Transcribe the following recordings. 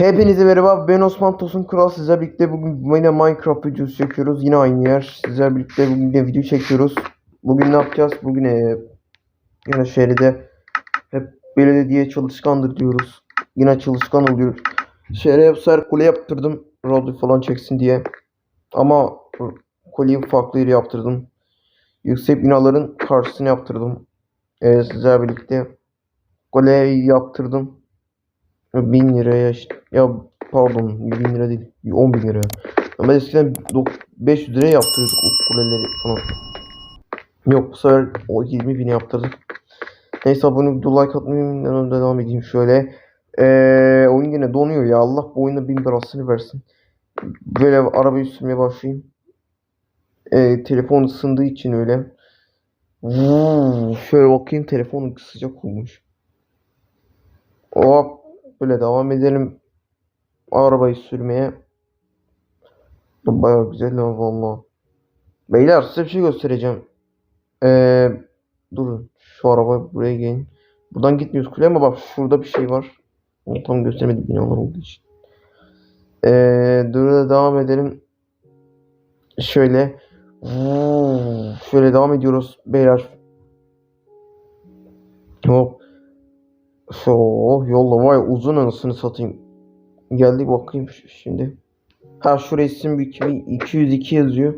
Hepinize merhaba ben Osman Tosun Kral sizlerle birlikte bugün yine Minecraft videosu çekiyoruz. Yine aynı yer. Sizlerle birlikte bugün de video çekiyoruz. Bugün ne yapacağız? Bugün e, yine şehirde hep belediye çalışkandır diyoruz. Yine çalışkan oluyoruz şehre sefer kule yaptırdım. Rodri falan çeksin diye. Ama kuleyi farklı yere yaptırdım. Yüksek binaların karşısına yaptırdım. E, sizlerle birlikte kuleyi yaptırdım 1000 liraya işte- ya pardon 1000 lira değil 10 bin liraya. Ama eskiden dok- 500 liraya yaptırıyorduk o kuleleri falan. Yok bu sefer o 20 bin yaptırdık. Neyse abone video like atmayı ben devam edeyim şöyle. Ee, oyun yine donuyor ya Allah bu oyuna bin belasını versin. Böyle arabayı sürmeye başlayayım. Ee, telefon ısındığı için öyle. Vuu, şöyle bakayım telefon sıcak olmuş. Hop böyle devam edelim arabayı sürmeye. Baya güzel lan valla. Beyler size bir şey göstereceğim. Ee, durun şu araba buraya gelin. Buradan gitmiyoruz kuleye ama bak şurada bir şey var. Onu tam gösteremedim binalar olduğu için. Ee, dur da devam edelim. Şöyle. Şöyle devam ediyoruz beyler. Hop. Oh yolla vay uzun anasını satayım. Geldi bakayım şimdi. Ha şu resim bükümü 202 yazıyor.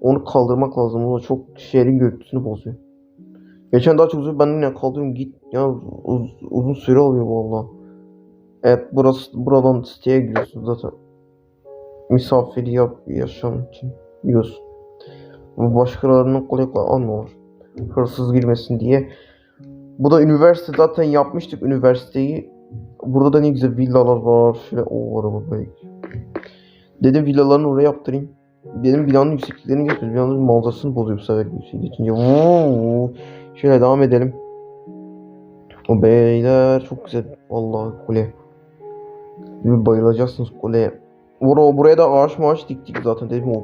Onu kaldırmak lazım. O da çok şehrin görüntüsünü bozuyor. Geçen daha çok uzun ben yine kaldırıyorum git ya uz- uzun süre alıyor valla. Evet burası buradan siteye giriyorsun zaten. Misafiri yap yaşam için giriyorsun. Başkalarının kolay kolay almıyorlar. Hırsız girmesin diye. Bu da üniversite zaten yapmıştık üniversiteyi. Burada da ne güzel villalar var. Şöyle o araba böyle. Dedim villalarını oraya yaptırayım. Benim binanın yüksekliklerini geçiyoruz. Binanın manzarasını bozuyor bu sefer yüksek geçince. Vuu. Şöyle devam edelim. O beyler çok güzel. Vallahi kule. Bir bayılacaksınız kuleye. Bura, buraya da ağaç maaş diktik zaten dedim o.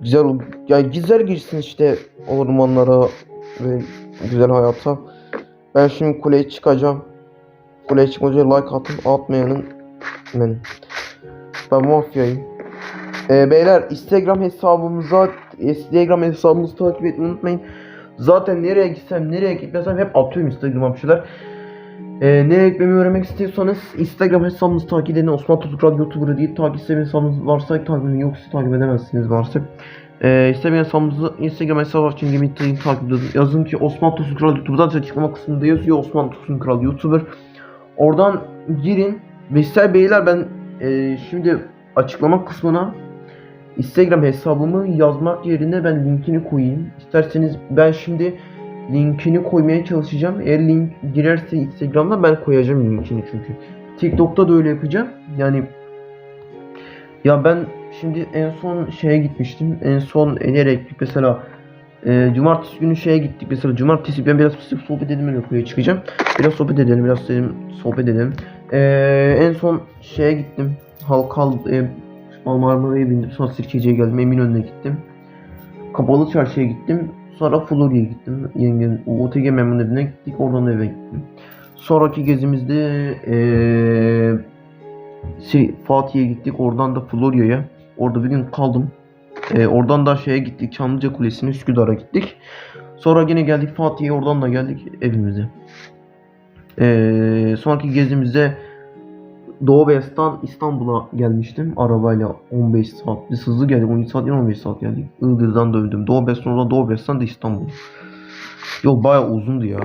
Güzel yani güzel girsin işte ormanlara ve güzel hayata. Ben şimdi kuleye çıkacağım. Kuleye çıkmaca like atın atmayanın ben. Ben mafyayım. Ee, beyler Instagram hesabımıza Instagram hesabımızı takip etmeyi unutmayın. Zaten nereye gitsem nereye gitmesem hep atıyorum Instagram'a bir şeyler. Ee, nereye gitmemi öğrenmek istiyorsanız Instagram hesabımızı takip edin. Osman Tuzukral YouTuber'ı deyip takip istediğiniz hesabınız varsa takip edin. Yoksa takip edemezsiniz varsa. Ee, Instagram hesabımızı Instagram hesabı için Limit'teyim takip edin. Yazın ki Osman Tosun Kral YouTuber'dan size açıklama kısmında yazıyor Osman Tosun Kral YouTuber. Oradan girin. Veysel Beyler ben e, şimdi açıklama kısmına Instagram hesabımı yazmak yerine ben linkini koyayım. İsterseniz ben şimdi linkini koymaya çalışacağım. Eğer link girerse Instagram'da ben koyacağım linkini çünkü. TikTok'ta da öyle yapacağım. Yani ya ben şimdi en son şeye gitmiştim. En son nereye gittik mesela e, cumartesi günü şeye gittik mesela cumartesi ben biraz sohbet edelim öyle yukarıya çıkacağım. Biraz sohbet edelim biraz dedim sohbet edelim. E, en son şeye gittim. Halkal e, Marmara'ya bindim. Sonra Sirkeci'ye geldim. Eminönü'ne gittim. Kapalı çarşıya gittim. Sonra Florya'ya gittim. Yengen OTG evine gittik. Oradan eve gittim. Sonraki gezimizde eee şey, Fatih'e gittik. Oradan da Florya'ya. Orada bir gün kaldım. Eee, oradan da şeye gittik. Çamlıca Kulesi'ne Üsküdar'a gittik. Sonra yine geldik Fatih'e. Oradan da geldik evimize. Eee sonraki gezimizde Doğu Beyaz'dan İstanbul'a gelmiştim arabayla 15 saat. Biz hızlı geldik 12 saat değil 15 saat geldik. Iğdır'dan döndüm. Doğu Beyaz'dan oradan Doğu Beyaz'dan da İstanbul. Yok bayağı uzundu ya.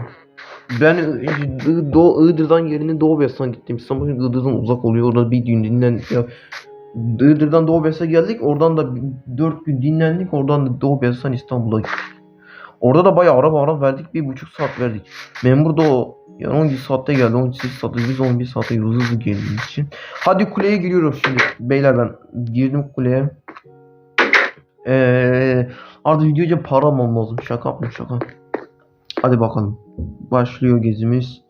Ben I- Doğu, Iğdır'dan yerine Doğu Beyaz'dan gittim. İstanbul Iğdır'dan uzak oluyor. Orada bir gün dinlen... Ya, Iğdır'dan Doğu Beyaz'a geldik. Oradan da 4 gün dinlendik. Oradan da Doğu Beyaz'dan İstanbul'a gittik. Orada da bayağı ara ara verdik. Bir buçuk saat verdik. Memur da o yani 12 saatte geldi. 18 saatte biz 11 saatte hızlı hızlı geldiğimiz için. Hadi kuleye giriyorum şimdi. Beyler ben girdim kuleye. Eee artık videoca para almam lazım. Şaka yapma şaka. Hadi bakalım. Başlıyor gezimiz.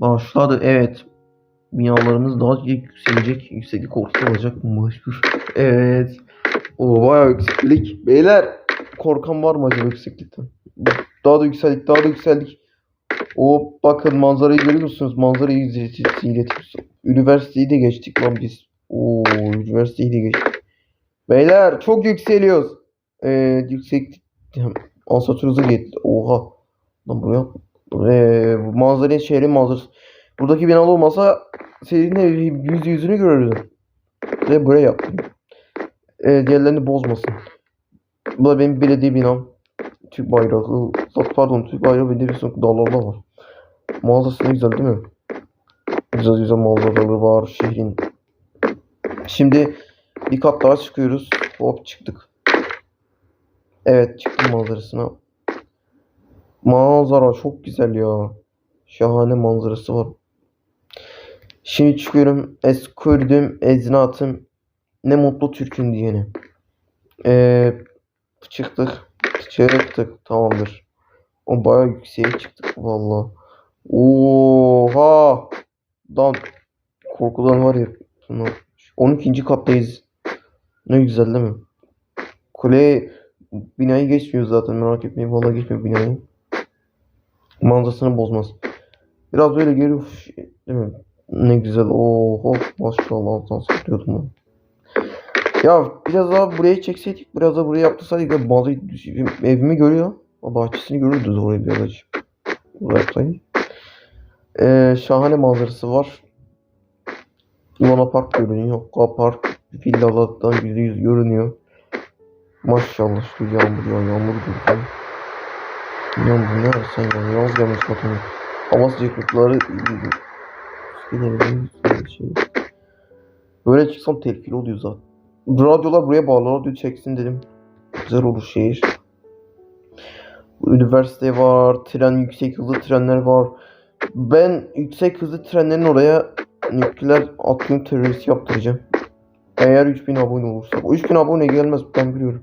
Başladı. Evet. Binalarımız daha yükselecek. Yükseklik orta olacak. Mecbur. Evet. O bayağı yükseklik. Beyler korkan var mı acaba yükseklikten? Daha da yükseldik. Daha da yükseldik. O bakın manzarayı görüyor musunuz? Manzarayı izletiyoruz. üniversiteyi de geçtik lan biz. Oo, üniversiteyi de geçtik. Beyler çok yükseliyoruz. Ee, yüksek Ansatürüzü gitti. Oha. Lan buraya ee, bu manzara şehrin manzarası. Buradaki binalar olmasa senin de yüz yüzünü görürdün. Ve buraya yaptım. Ee, diğerlerini bozmasın. Bu da benim belediye binam. Türk bayrağı. Pardon Türk bayrağı ve Giresun dağlarda var. Mağazası ne güzel değil mi? Güzel güzel mağazaları var şehrin. Şimdi bir kat daha çıkıyoruz. Hop çıktık. Evet çıktım manzarasına. Manzara çok güzel ya. Şahane manzarası var. Şimdi çıkıyorum. Eskürdüm, eznatım. Ne mutlu Türk'ün diyene. Ee, çıktık. Çıktık. Tamamdır. O bayağı yükseğe çıktık valla. Oha. Lan korkudan var ya. Şuna- 12. kattayız. Ne güzel değil mi? Kule binayı geçmiyor zaten merak etmeyin. Valla geçmiyor binayı. Manzarasını bozmaz. Biraz böyle geri değil mi? Ne güzel. Oho maşallah alttan satıyordum onu. Ya biraz daha buraya çekseydik, biraz da buraya yaptırsaydık da bazı evimi görüyor. Bahçesini görürdü orayı biraz açıp. Yapsaydık. Ee, şahane manzarası var. Luna Park görünüyor. Kaa Park villalardan yüzde yüz görünüyor. Maşallah şu yağmur ya yağmur görüyor. Yağmur ne ararsan ya yaz gelmiş bakın. Hava sıcaklıkları şey. Böyle çıksam telkil oluyor zaten. Radyolar buraya bağlı radyo çeksin dedim. Güzel olur şehir. Üniversite var, tren, yüksek hızlı trenler var. Ben yüksek hızlı trenlerin oraya nükleer atom terörist yaptıracağım. Eğer 3000 abone olursa. O 3000 abone gelmez ben biliyorum.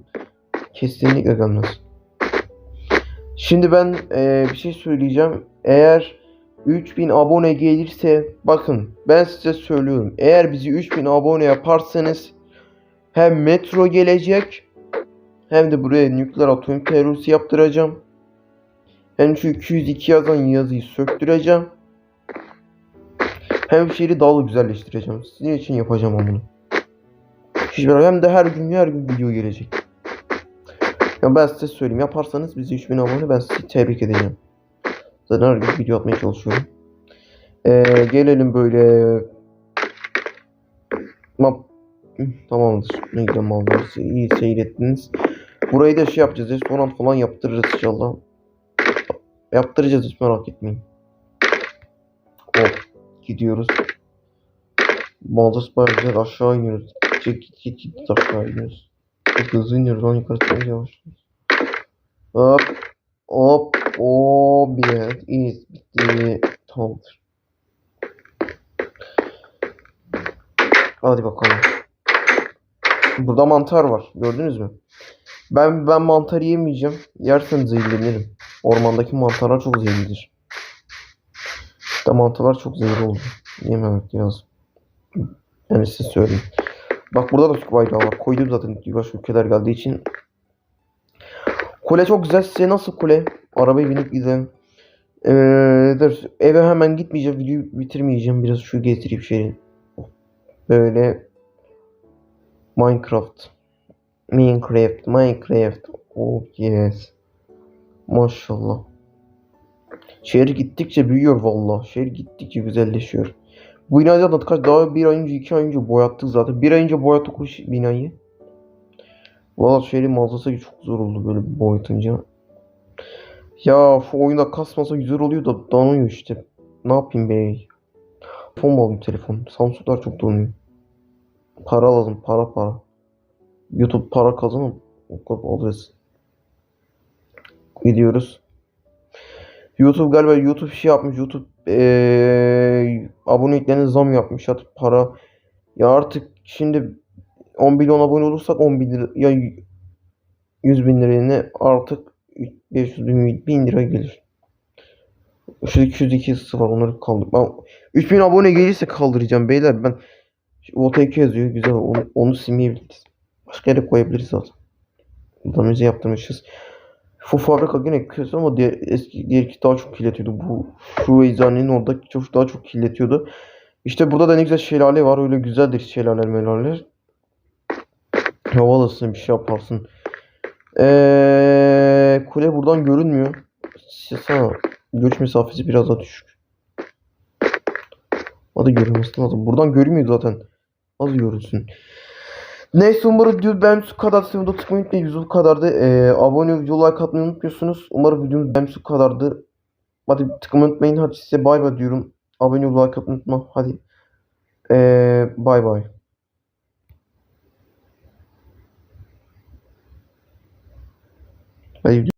Kesinlikle gelmez. Şimdi ben eee, bir şey söyleyeceğim. Eğer 3000 abone gelirse bakın ben size söylüyorum. Eğer bizi 3000 abone yaparsanız hem metro gelecek hem de buraya nükleer atom terörisi yaptıracağım. Hem şu 202 yazan yazıyı söktüreceğim. Hem şehri daha da güzelleştireceğim. Sizin için yapacağım. Hiç merak- hem de her gün her gün video gelecek. Ya ben size söyleyeyim yaparsanız bizi 3000 abone ben sizi tebrik edeceğim. Zaten her gün video atmaya çalışıyorum. Ee, gelelim böyle Map Tamamdır. Ne güzel malzemesi. İyi seyrettiniz. Burayı da şey yapacağız. Restoran falan yaptırırız inşallah. Yaptıracağız hiç merak etmeyin. Hop. Gidiyoruz. Manzarası bayağı güzel. Aşağı iniyoruz. Git git git git aşağı iniyoruz. Çok hızlı iniyoruz. Lan yukarı çıkınca yavaş. Hop. Hop. O bir. İyi. Bitti. Tamamdır. Hadi bakalım. Burada mantar var. Gördünüz mü? Ben ben mantar yemeyeceğim. Yersem zehirlenirim. Ormandaki mantarlar çok zehirlidir. İşte mantarlar çok zehirli oldu. Yememek lazım. Yani size söyleyeyim. Bak burada da Türk bayrağı var. Koydum zaten başka ülkeler geldiği için. Kule çok güzel. Size nasıl kule? Arabaya binip gidelim. Dur. Eve hemen gitmeyeceğim. Videoyu bitirmeyeceğim. Biraz şu getireyim şeyi. Böyle Minecraft. Minecraft, Minecraft. Oh yes. Maşallah. Şehir gittikçe büyüyor valla. Şehir gittikçe güzelleşiyor. Bu binayı zaten kaç daha bir ay önce iki ay önce boyattık zaten. Bir ay önce boyattık şi- binayı. Valla şehrin manzarası çok zor oldu böyle boyatınca. Ya şu oyunda kasmasa güzel oluyor da donuyor işte. Ne yapayım be? Telefon mu telefon? Samsung'lar çok donuyor. Para lazım para para. YouTube para kazanıp alırız. Gidiyoruz. YouTube galiba YouTube şey yapmış. YouTube eee aboneliklerine zam yapmış. Artık para ya artık şimdi 10 milyon abone olursak 10 bin lira ya 100 bin liraya ne artık 500 bin, bin lira gelir. Şu 202 var onları kaldır. Ben 3000 abone gelirse kaldıracağım beyler. Ben OTK yazıyor güzel onu, onu silmeyebiliriz. Başka yere koyabiliriz zaten. Burada müze yaptırmışız. Şu fabrika yine kötü ama diğer, eski diğerki daha çok kirletiyordu. Bu şu eczanenin orada çok daha çok kirletiyordu. İşte burada da ne güzel şelale var. Öyle güzeldir şelaleler melaler. Havalısın bir şey yaparsın. Ee, kule buradan görünmüyor. Sana görüş mesafesi biraz daha düşük. Hadi görünmesi lazım. Buradan görünmüyor zaten. Az görünsün. Neyse umarım video ben şu kadar sevimde tıkmayı unutmayın. Yüzü bu kadardı. Ee, abone video like atmayı unutmuyorsunuz. Umarım videomuz ben şu kadardı. Hadi tıklamayı unutmayın. Hadi size bay bay diyorum. Abone ol like atmayı unutma. Hadi. Ee, bay bay. Спасибо.